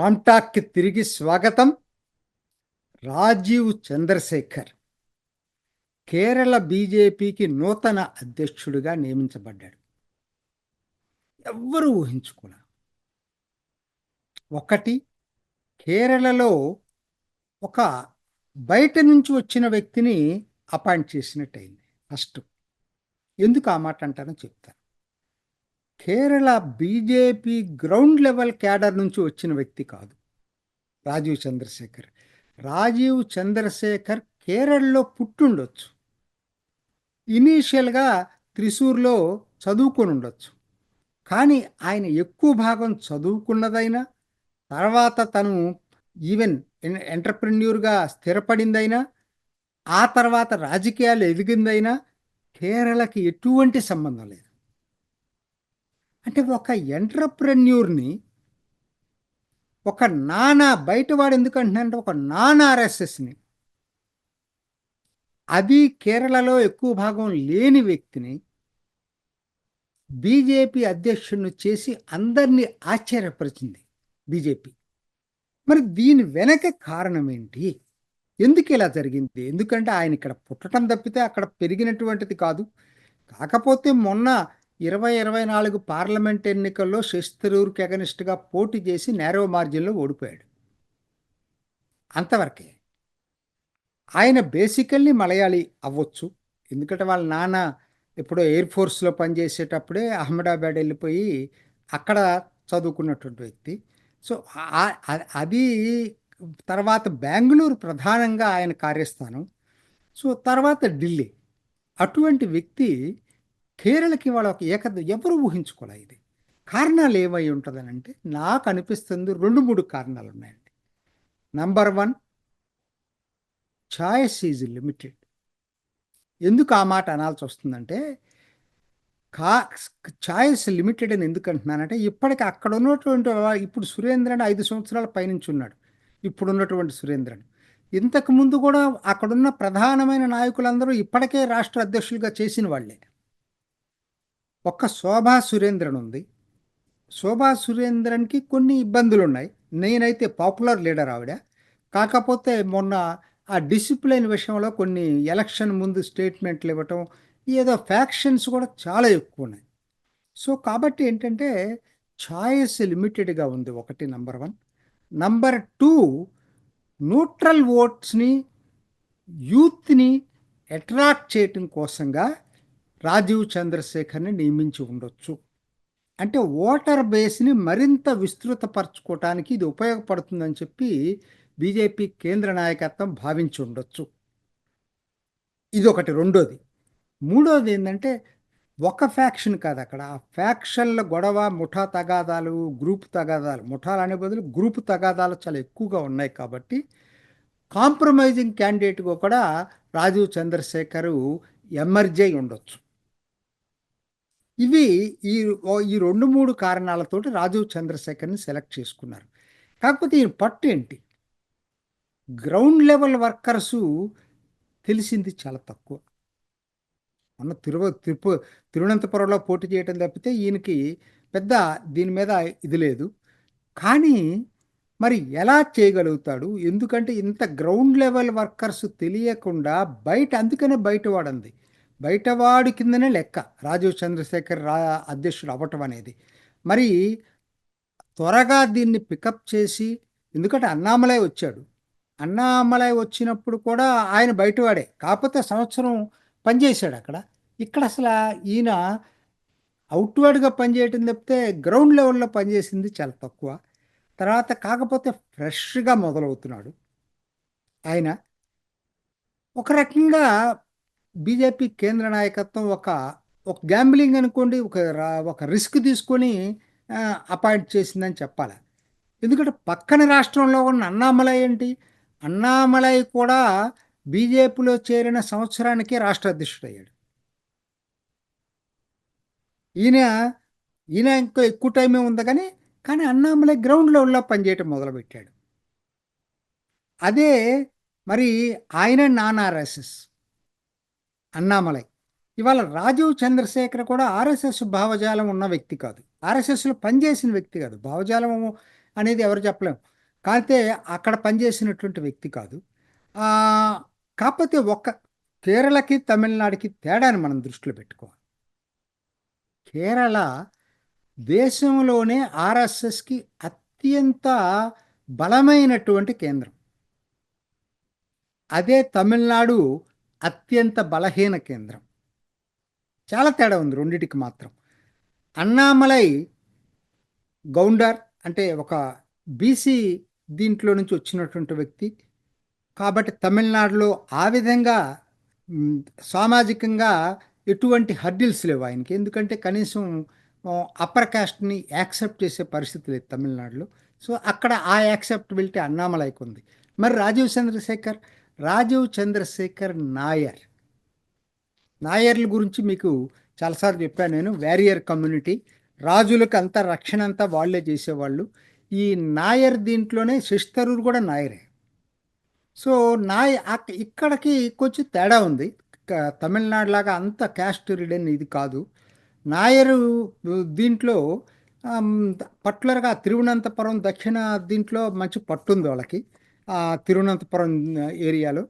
రామ్టాక్కి తిరిగి స్వాగతం రాజీవ్ చంద్రశేఖర్ కేరళ బీజేపీకి నూతన అధ్యక్షుడిగా నియమించబడ్డాడు. ఎవ్వరూ ఊహించుకున్నారు ఒకటి కేరళలో ఒక బయట నుంచి వచ్చిన వ్యక్తిని అపాయింట్ చేసినట్టయింది ఫస్ట్. ఎందుకు ఆ మాట అంటానో చెప్తాను. Kerala BJP ground level cadre నుంచి వచ్చిన వ్యక్తి కాదు రాజీవ్ చంద్రశేఖర్. రాజీవ్ చంద్రశేఖర్ కేరళలో పుట్టుండొచ్చు. ఇనీషియల్గా త్రిశూర్లో చదువుకొని ఉండొచ్చు కానీ ఆయన ఎక్కువ భాగం చదువుకున్నదైనా తర్వాత తను ఈవెన్ ఎంటర్ప్రెన్యూర్గా స్థిరపడిందైనా ఆ తర్వాత రాజకీయాలు ఎదిగిందైనా కేరళకి ఎటువంటి సంబంధం లేదు. అంటే ఒక ఎంటర్ప్రెన్యూర్ని ఒక నానా బయటవాడు ఎందుకు అంటున్నానంటే ఒక నాన్ ఆర్ఎస్ఎస్ని. అది కేరళలో ఎక్కువ భాగం లేని వ్యక్తిని బీజేపీ అధ్యక్షుడిని చేసి అందరినీ ఆశ్చర్యపరిచింది బీజేపీ. మరి దీని వెనక కారణం ఏంటి? ఎందుకు ఇలా జరిగింది? ఎందుకంటే ఆయన ఇక్కడ పుట్టడం తప్పితే అక్కడ పెరిగినటువంటిది కాదు. కాకపోతే మొన్న ఇరవై ఇరవై నాలుగు పార్లమెంట్ ఎన్నికల్లో శశిథరూర్కి అగనిస్ట్గా పోటీ చేసి నేరవ మార్జిన్లో ఓడిపోయాడు. అంతవరకే ఆయన బేసికల్లీ మలయాళీ అవ్వచ్చు. ఎందుకంటే వాళ్ళ నాన్న ఎప్పుడో ఎయిర్ ఫోర్స్లో పనిచేసేటప్పుడే అహ్మదాబాద్ వెళ్ళిపోయి అక్కడ చదువుకున్నటువంటి వ్యక్తి. సో అది తర్వాత బెంగళూరు ప్రధానంగా ఆయన కార్యస్థానం. సో తర్వాత ఢిల్లీ. అటువంటి వ్యక్తి కేరళకి వాళ్ళ ఒక ఏకత ఎవరు ఊహించుకోలే ఇది. కారణాలు ఏమై ఉంటుందని అంటే నాకు అనిపిస్తుంది రెండు మూడు కారణాలు ఉన్నాయండి number one choice is limited ఎందుకు ఆ మాట అనాల్సి వస్తుందంటే కా చాయిస్ లిమిటెడ్ అని ఎందుకు అంటున్నానంటే ఇప్పటికి అక్కడ ఉన్నటువంటి ఇప్పుడు సురేంద్రన్ ఐదు సంవత్సరాల పైనుంచి ఉన్నాడు. ఇప్పుడు ఉన్నటువంటి సురేంద్రన్. ఇంతకు ముందు కూడా అక్కడున్న ప్రధానమైన నాయకులందరూ ఇప్పటికే రాష్ట్ర అధ్యక్షులుగా చేసిన వాళ్ళే. ఒక్క శోభా సురేంద్రన్ ఉంది. శోభా సురేంద్రన్కి కొన్ని ఇబ్బందులు ఉన్నాయి నేనైతే పాపులర్ లీడర్ ఆవిడ. కాకపోతే మొన్న ఆ డిసిప్లిన్ విషయంలో కొన్ని ఎలక్షన్ ముందు స్టేట్మెంట్లు ఇవ్వటం ఏదో ఫ్యాక్షన్స్ కూడా చాలా ఎక్కువ ఉన్నాయి సో కాబట్టి ఏంటంటే ఛాయిస్ లిమిటెడ్గా ఉంది ఒకటి number one. Number two neutral ఓట్స్ని యూత్ని అట్రాక్ట్ చేయటం కోసంగా రాజీవ్ చంద్రశేఖర్ని నియమించి ఉండొచ్చు. అంటే ఓటర్ బేస్ని మరింత విస్తృతపరచుకోవటానికి ఇది ఉపయోగపడుతుందని చెప్పి బీజేపీ కేంద్ర నాయకత్వం భావించి ఉండొచ్చు. ఇది ఒకటి రెండోది. మూడోది ఏంటంటే ఒక ఫ్యాక్షన్ కాదు అక్కడ. ఆ ఫ్యాక్షన్ల గొడవ ముఠా తగాదాలు గ్రూప్ తగాదాలు ముఠాలు అనే బదులు గ్రూప్ తగాదాలు చాలా ఎక్కువగా ఉన్నాయి కాబట్టి కాంప్రమైజింగ్ క్యాండిడేట్గా కూడా రాజీవ్ చంద్రశేఖర్ ఎమర్జీ ఉండొచ్చు. ఇవి ఈ ఈ రెండు మూడు కారణాలతోటి రాజీవ్ చంద్రశేఖర్ని సెలెక్ట్ చేసుకున్నారు. కాకపోతే ఈయన పట్టు ఏంటి? గ్రౌండ్ లెవెల్ వర్కర్సు తెలిసింది చాలా తక్కువ. మొన్న తిరువ తిరుపు తిరువనంతపురంలో పోటీ చేయడం తప్పితే ఈయనకి పెద్ద దీని మీద ఇది లేదు. కానీ మరి ఎలా చేయగలుగుతాడు? ఎందుకంటే ఇంత గ్రౌండ్ లెవెల్ వర్కర్స్ తెలియకుండా బయట అందుకనే బయట వాడంది. బయటవాడి కిందనే లెక్క. రాజీవ్ చంద్రశేఖర్ రా అధ్యక్షుడు అవ్వటం అనేది. మరి త్వరగా దీన్ని పికప్ చేసి ఎందుకంటే అన్నామలై వచ్చాడు. అన్నామలై వచ్చినప్పుడు కూడా ఆయన బయటవాడే. కాకపోతే సంవత్సరం పనిచేశాడు అక్కడ. ఇక్కడ అసలు ఈయన అవుట్వర్డ్గా పనిచేయటం తప్పితే గ్రౌండ్ లెవెల్లో పనిచేసింది చాలా తక్కువ. తర్వాత కాకపోతే ఫ్రెష్గా మొదలవుతున్నాడు. ఆయన ఒక రకంగా బీజేపీ కేంద్ర నాయకత్వం ఒక ఒక గ్యాంబ్లింగ్ అనుకోండి ఒక ఒక రిస్క్ తీసుకొని అపాయింట్ చేసిందని చెప్పాలి. ఎందుకంటే పక్కన రాష్ట్రంలో ఉన్న అన్నామలై ఏంటి? అన్నామలై కూడా బీజేపీలో చేరిన సంవత్సరానికి రాష్ట్ర అధ్యక్షుడయ్యాడు. ఈయన ఈయన ఇంకా ఎక్కువ టైమే ఉంది కానీ కానీ అన్నామలై గ్రౌండ్ లెవెల్లో పనిచేయటం మొదలుపెట్టాడు. అదే మరి ఆయన నాన్ ఆర్ఎస్ఎస్ అన్నామలై. ఇవాళ రాజీవ్ చంద్రశేఖర్ కూడా ఆర్ఎస్ఎస్ భావజాలం ఉన్న వ్యక్తి కాదు. ఆర్ఎస్ఎస్లో పనిచేసిన వ్యక్తి కాదు. భావజాలం అనేది ఎవరు చెప్పలేము కాకపోతే అక్కడ పనిచేసినటువంటి వ్యక్తి కాదు. కాకపోతే ఒక్క కేరళకి తమిళనాడుకి తేడాని మనం దృష్టిలో పెట్టుకోవాలి. కేరళ దేశంలోనే ఆర్ఎస్ఎస్కి అత్యంత బలమైనటువంటి కేంద్రం. అదే తమిళనాడు అత్యంత బలహీన కేంద్రం. చాలా తేడా ఉంది రెండిటికి మాత్రం. అన్నామలై గౌండర్ అంటే ఒక బీసీ దీంట్లో నుంచి వచ్చినటువంటి వ్యక్తి. కాబట్టి తమిళనాడులో ఆ విధంగా సామాజికంగా ఎటువంటి హర్డిల్స్ లేవు ఆయనకి. ఎందుకంటే కనీసం అప్పర్ కాస్ట్ని యాక్సెప్ట్ చేసే పరిస్థితి లేదు తమిళనాడులో. సో అక్కడ ఆ యాక్సెప్టబిలిటీ అన్నామలైకి ఉంది మరి రాజీవ్ చంద్రశేఖర్ రాజీవ్ చంద్రశేఖర్ నాయర్. నాయర్ల గురించి మీకు చాలాసార్లు చెప్పాను నేను వ్యారియర్ కమ్యూనిటీ. రాజులకు అంతా రక్షణ అంతా వాళ్ళే చేసేవాళ్ళు. ఈ నాయర్ దీంట్లోనే శశితరూర్ కూడా నాయరే. సో నాయ ఇక్కడికి కొంచెం తేడా ఉంది. తమిళనాడులాగా అంత క్యాస్ట్ రిడెన్ ఇది కాదు. నాయరు దీంట్లో ఆమ్, పర్టికులర్గా తిరువనంతపురం దక్షిణ దీంట్లో మంచి పట్టుంది వాళ్ళకి. తిరువనంతపురం ఏరియాలో.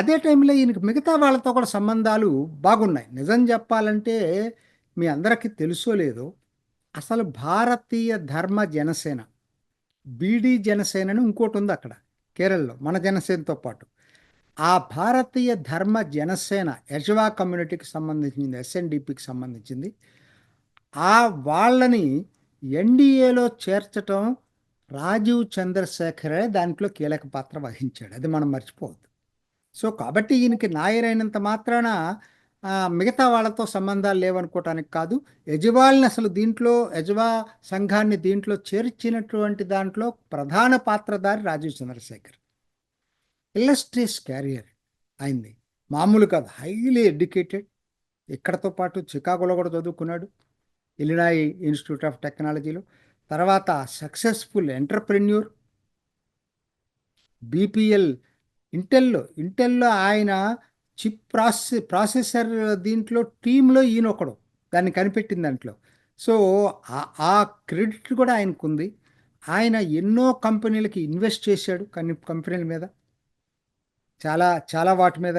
అదే టైంలో ఈయనకి మిగతా వాళ్ళతో కూడా సంబంధాలు బాగున్నాయి. నిజం చెప్పాలంటే మీ అందరికీ తెలుసో లేదో అసలు భారతీయ ధర్మ జనసేన బీడీ జనసేన అని ఇంకోటి ఉంది అక్కడ కేరళలో మన జనసేనతో పాటు. ఆ భారతీయ ధర్మ జనసేన యజవా కమ్యూనిటీకి సంబంధించింది ఎస్ఎన్డిపికి సంబంధించింది. ఆ వాళ్ళని ఎన్డీఏలో చేర్చటం రాజీవ్ చంద్రశేఖరే దాంట్లో కీలక పాత్ర వహించాడు. అది మనం మర్చిపోవద్దు. సో కాబట్టి ఈయనకి నాయరైనంత మాత్రాన మిగతా వాళ్ళతో సంబంధాలు లేవనుకోవటానికి కాదు యజవాల్ని అసలు దీంట్లో యజవా సంఘాన్ని దీంట్లో చేర్చినటువంటి దాంట్లో ప్రధాన పాత్రధారి రాజీవ్ చంద్రశేఖర్. ఇల్లస్ట్రియస్ క్యారియర్ అయింది. మామూలు కాదు హైలీ ఎడ్యుకేటెడ్. ఇక్కడతో పాటు చికాగోలో కూడా చదువుకున్నాడు. ఇలినాయి ఇన్స్టిట్యూట్ ఆఫ్ టెక్నాలజీలో. తర్వాత సక్సెస్ఫుల్ ఎంటర్ప్రెన్యూర్ బీపీఎల్ ఇంటెల్లో ఇంటెల్లో ఆయన చిప్ ప్రాసెస్ ప్రాసెసర్ దీంట్లో టీంలో ఈయన ఒకడు దాన్ని కనిపెట్టిన దాంట్లో. సో ఆ- క్రెడిట్ కూడా ఆయనకు ఉంది ఆయన ఎన్నో కంపెనీలకి ఇన్వెస్ట్ చేశాడు కొన్ని కంపెనీల మీద. చాలా చాలా వాటి మీద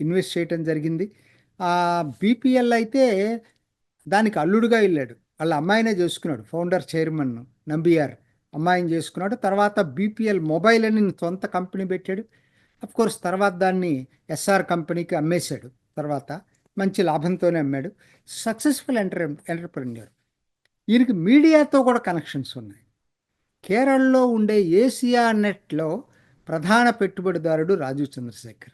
ఇన్వెస్ట్ చేయటం జరిగింది. ఆ బీపీఎల్ అయితే దానికి అల్లుడుగా వెళ్ళాడు. వాళ్ళ అమ్మాయినే చేసుకున్నాడు ఫౌండర్ చైర్మన్ నంబియార్. అమ్మాయిని చేసుకున్నాడు. తర్వాత బీపీఎల్ మొబైల్ అని సొంత కంపెనీ పెట్టాడు. కోర్స్ తర్వాత దాన్ని ఎస్ఆర్ కంపెనీకి అమ్మేశాడు. తర్వాత మంచి లాభంతోనే అమ్మాడు. సక్సెస్ఫుల్ ఎంటర్ ఎంటర్ప్రెన్యూర్ ఈయనకి మీడియాతో కూడా కనెక్షన్స్ ఉన్నాయి. కేరళలో ఉండే ఏసియా నెట్లో ప్రధాన పెట్టుబడిదారుడు రాజీవ్ చంద్రశేఖర్.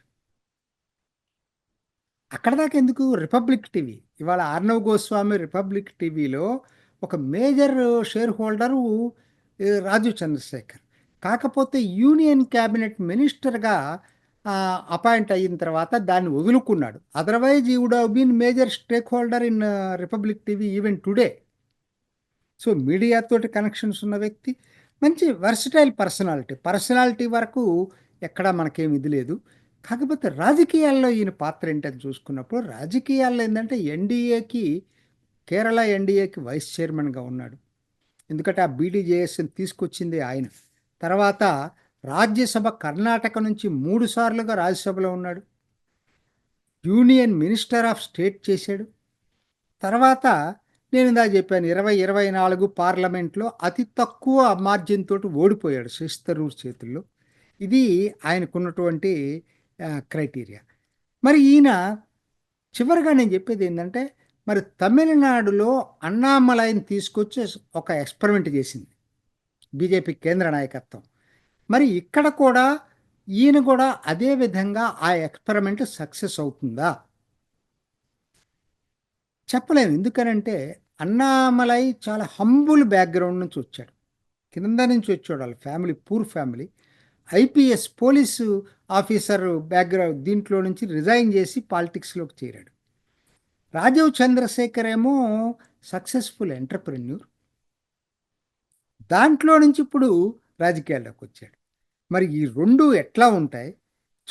అక్కడ దాకా ఎందుకు? Republic TV. ఇవాళ ఆర్నవ్ గోస్వామి రిపబ్లిక్ టీవీలో ఒక major share holder Raju Rajeev Chandrasekhar. కాకపోతే యూనియన్ క్యాబినెట్ మినిస్టర్గా అపాయింట్ అయిన తర్వాత దాన్ని వదులుకున్నాడు. అదర్వైజ్ ఈ would been major stake holder in republic TV even today so మీడియాతోటి connections ఉన్న వ్యక్తి. మంచి వర్సిటైల్ పర్సనాలిటీ పర్సనాలిటీ వరకు ఎక్కడా మనకేం ఇది లేదు. కాకపోతే రాజకీయాల్లో ఈయన పాత్ర ఏంటని చూసుకున్నప్పుడు రాజకీయాల్లో ఏంటంటే ఎన్డీఏకి కేరళ ఎన్డీఏకి వైస్ చైర్మన్గా ఉన్నాడు. ఎందుకంటే ఆ బీడీజేఎస్ని తీసుకొచ్చింది ఆయన. తర్వాత రాజ్యసభ కర్ణాటక నుంచి మూడు సార్లుగా రాజ్యసభలో ఉన్నాడు. యూనియన్ మినిస్టర్ ఆఫ్ స్టేట్ చేశాడు. తర్వాత నేను ఇందా చెప్పాను ఇరవై ఇరవై నాలుగు పార్లమెంట్లో అతి తక్కువ మార్జిన్ తోటి ఓడిపోయాడు శశితరూర్ చేతుల్లో. ఇది ఆయనకున్నటువంటి క్రైటీరియా. మరి ఈయన చివరిగా నేను చెప్పేది ఏంటంటే మరి తమిళనాడులో అన్నామలైని తీసుకొచ్చి ఒక ఎక్స్పెరిమెంట్ చేసింది బీజేపీ కేంద్ర నాయకత్వం. మరి ఇక్కడ కూడా ఈయన కూడా అదే విధంగా ఆ ఎక్స్పెరిమెంట్ సక్సెస్ అవుతుందా? చెప్పలేము. ఎందుకనంటే అన్నామలై చాలా హంబుల్ బ్యాక్గ్రౌండ్ నుంచి వచ్చాడు. కింద నుంచి వచ్చాడు వాళ్ళ family poor family. IPS police officer background దీంట్లో నుంచి రిజైన్ చేసి పాలిటిక్స్లోకి చేరాడు. రాజీవ్ చంద్రశేఖర్ ఏమో సక్సెస్ఫుల్ ఎంటర్ప్రెన్యూర్. దాంట్లో నుంచి ఇప్పుడు రాజకీయాల్లోకి వచ్చాడు. మరి ఈ రెండు ఎట్లా ఉంటాయి?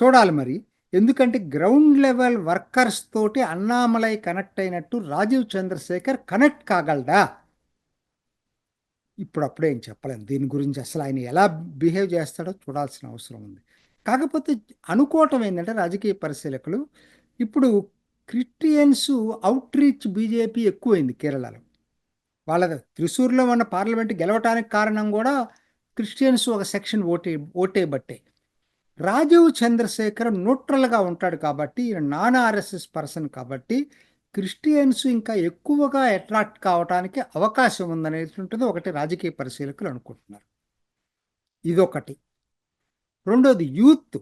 చూడాలి మరి. ఎందుకంటే గ్రౌండ్ లెవెల్ వర్కర్స్ తోటి అన్నామలై కనెక్ట్ అయినట్టు రాజీవ్ చంద్రశేఖర్ కనెక్ట్ కాగలడా? ఇప్పుడప్పుడే ఏం చెప్పలేము దీని గురించి అసలు ఆయన ఎలా బిహేవ్ చేస్తాడో చూడాల్సిన అవసరం ఉంది. కాకపోతే అనుకోవటం ఏంటంటే రాజకీయ పరిశీలకులు ఇప్పుడు క్రిస్టియన్స్ అవుట్ రీచ్ బీజేపీ ఎక్కువైంది కేరళలో. వాళ్ళ త్రిశూర్లో ఉన్న పార్లమెంట్ గెలవటానికి కారణం కూడా క్రిస్టియన్స్ ఒక సెక్షన్ ఓటే ఓటే బట్టే రాజీవ్ చంద్రశేఖర్ న్యూట్రల్గా ఉంటాడు కాబట్టి ఈయన నాన్ ఆర్ఎస్ఎస్ పర్సన్ కాబట్టి క్రిస్టియన్స్ ఇంకా ఎక్కువగా అట్రాక్ట్ కావడానికి అవకాశం ఉందనేటువంటిది ఒకటి రాజకీయ పరిశీలకులు అనుకుంటున్నారు. ఇదొకటి. రెండోది యూత్.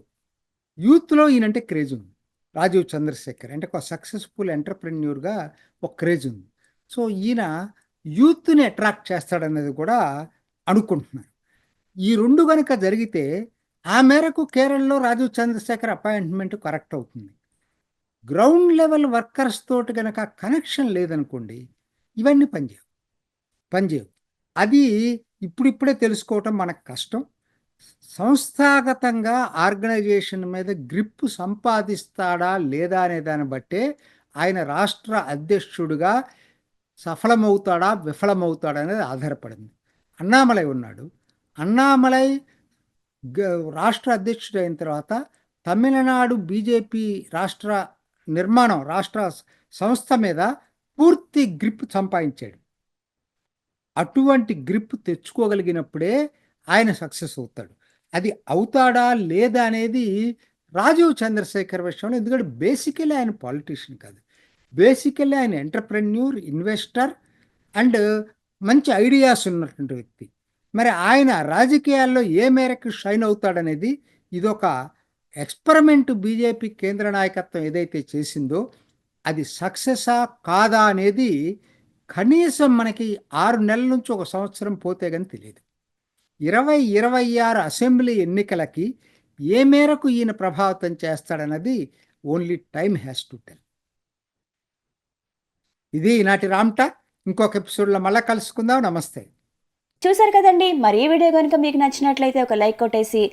యూత్లో ఈయనంటే క్రేజ్ ఉంది. రాజీవ్ చంద్రశేఖర్ అంటే ఒక సక్సెస్ఫుల్ ఎంటర్ప్రెన్యూర్గా ఒక క్రేజ్ ఉంది. సో ఈయన యూత్ని అట్రాక్ట్ చేస్తాడనేది కూడా అనుకుంటున్నారు. ఈ రెండు కనుక జరిగితే ఆ మేరకు కేరళలో రాజీవ్ చంద్రశేఖర్ అపాయింట్మెంట్ కరెక్ట్ అవుతుంది. గ్రౌండ్ లెవెల్ వర్కర్స్ తోటి కనుక కనెక్షన్ లేదనుకోండి ఇవన్నీ పనిచేయవు. పనిచేయవు. అది ఇప్పుడిప్పుడే తెలుసుకోవటం మనకు కష్టం. సంస్థాగతంగా ఆర్గనైజేషన్ మీద గ్రిప్ సంపాదిస్తాడా లేదా అనే దాన్ని బట్టే ఆయన రాష్ట్ర అధ్యక్షుడిగా సఫలమవుతాడా విఫలమవుతాడా అనేది ఆధారపడింది. అన్నామలై ఉన్నాడు. అన్నామలై గ- రాష్ట్ర అధ్యక్షుడు అయిన తర్వాత తమిళనాడు బీజేపీ రాష్ట్ర నిర్మాణం రాష్ట్ర సంస్థ మీద పూర్తి గ్రిప్ సంపాదించాడు. అటువంటి గ్రిప్ తెచ్చుకోగలిగినప్పుడే ఆయన సక్సెస్ అవుతాడు. అది అవుతాడా లేదా అనేది రాజీవ్ చంద్రశేఖర్ విషయంలో ఎందుకంటే బేసికలీ ఆయన పాలిటీషియన్ కాదు. బేసికలీ ఆయన ఎంటర్ప్రెన్యూర్ ఇన్వెస్టర్ అండ్ మంచి ఐడియాస్ ఉన్నటువంటి వ్యక్తి. మరి ఆయన రాజకీయాల్లో ఏ మేరకు షైన్ అవుతాడనేది ఇదొక ఎక్స్పెరిమెంట్ బీజేపీ కేంద్ర నాయకత్వం ఏదైతే చేసిందో అది సక్సెసా కాదా అనేది కనీసం మనకి ఆరు నెలల నుంచి ఒక సంవత్సరం పోతే కానీ తెలియదు ఇరవై ఇరవై ఆరు అసెంబ్లీ ఎన్నికలకి ఏ మేరకు ఈయన ప్రభావితం చేస్తాడన్నది only time has to tell. ఇది ఈనాటి రామ్ట. ఇంకొక ఎపిసోడ్లో మళ్ళీ కలుసుకుందాం. నమస్తే. చూసారు కదండి. మరి ఈ వీడియో కనుక మీకు నచ్చినట్లయితే ఒక లైక్ కొట్టేసి